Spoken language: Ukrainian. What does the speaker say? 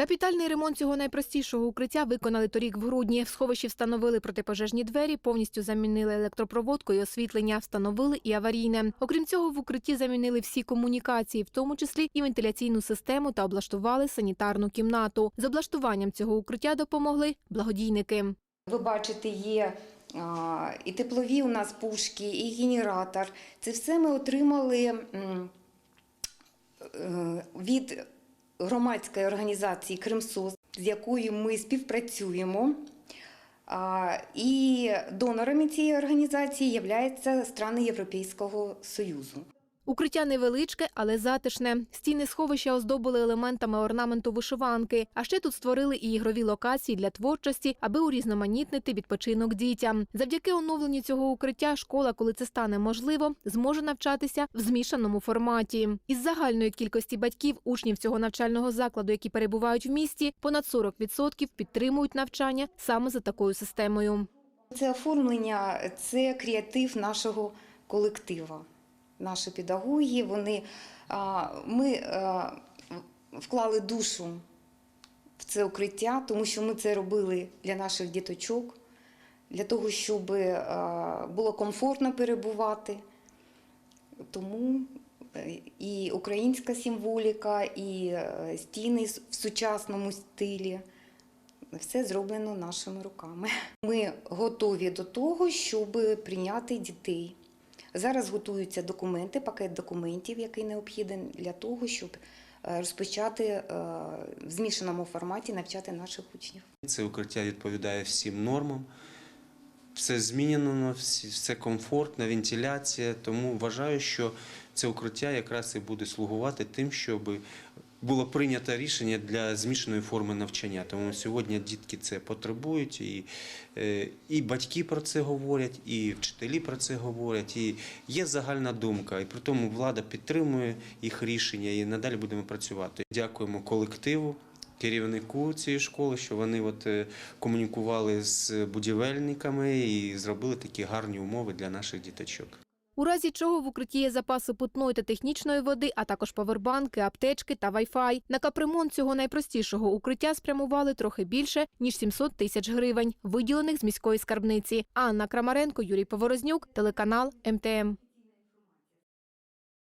Капітальний ремонт цього найпростішого укриття виконали торік в грудні. В сховищі встановили протипожежні двері, повністю замінили електропроводку і освітлення, встановили і аварійне. Окрім цього, в укритті замінили всі комунікації, в тому числі і вентиляційну систему та облаштували санітарну кімнату. З облаштуванням цього укриття допомогли благодійники. Ви бачите, є і теплові у нас пушки, і генератор. Це все ми отримали е, від громадської організації Кримсос, з якою ми співпрацюємо. І донорами цієї організації являються страни Європейського Союзу. Укриття невеличке, але затишне. Стіни сховища оздобили елементами орнаменту вишиванки. А ще тут створили і ігрові локації для творчості, аби урізноманітнити відпочинок дітям. Завдяки оновленню цього укриття школа, коли це стане можливо, зможе навчатися в змішаному форматі. Із загальної кількості батьків учнів цього навчального закладу, які перебувають в місті, понад 40% підтримують навчання саме за такою системою. Це оформлення, це креатив нашого колектива. Наші педагоги, вони, ми вклали душу в це укриття, тому що ми це робили для наших діточок, для того, щоб було комфортно перебувати. Тому е, і українська символіка, і е, стіни в сучасному стилі. Все зроблено нашими руками. Ми готові до того, щоб прийняти дітей. Зараз готуються документи, пакет документів, який необхідний для того, щоб е, розпочати е, в змішаному форматі навчати наших учнів. Це укриття відповідає всім нормам. Все змінено, все комфортно, вентиляція. Тому вважаю, що це укриття якраз і буде слугувати тим, щоб було прийнято рішення для змішаної форми навчання. Тому сьогодні дітки це потребують, і, е, і батьки про це говорять, і вчителі про це говорять. І є загальна думка. І при тому влада підтримує їх рішення і надалі будемо працювати. Дякуємо колективу керівнику цієї школи, що вони от е, комунікували з будівельниками і зробили такі гарні умови для наших діточок. У разі чого в укритті є запаси питної та технічної води, а також павербанки, аптечки та вайфай. На капремонт цього найпростішого укриття спрямували трохи більше ніж 700 тисяч гривень, виділених з міської скарбниці. Анна Крамаренко, Юрій Поворознюк, телеканал МТМ.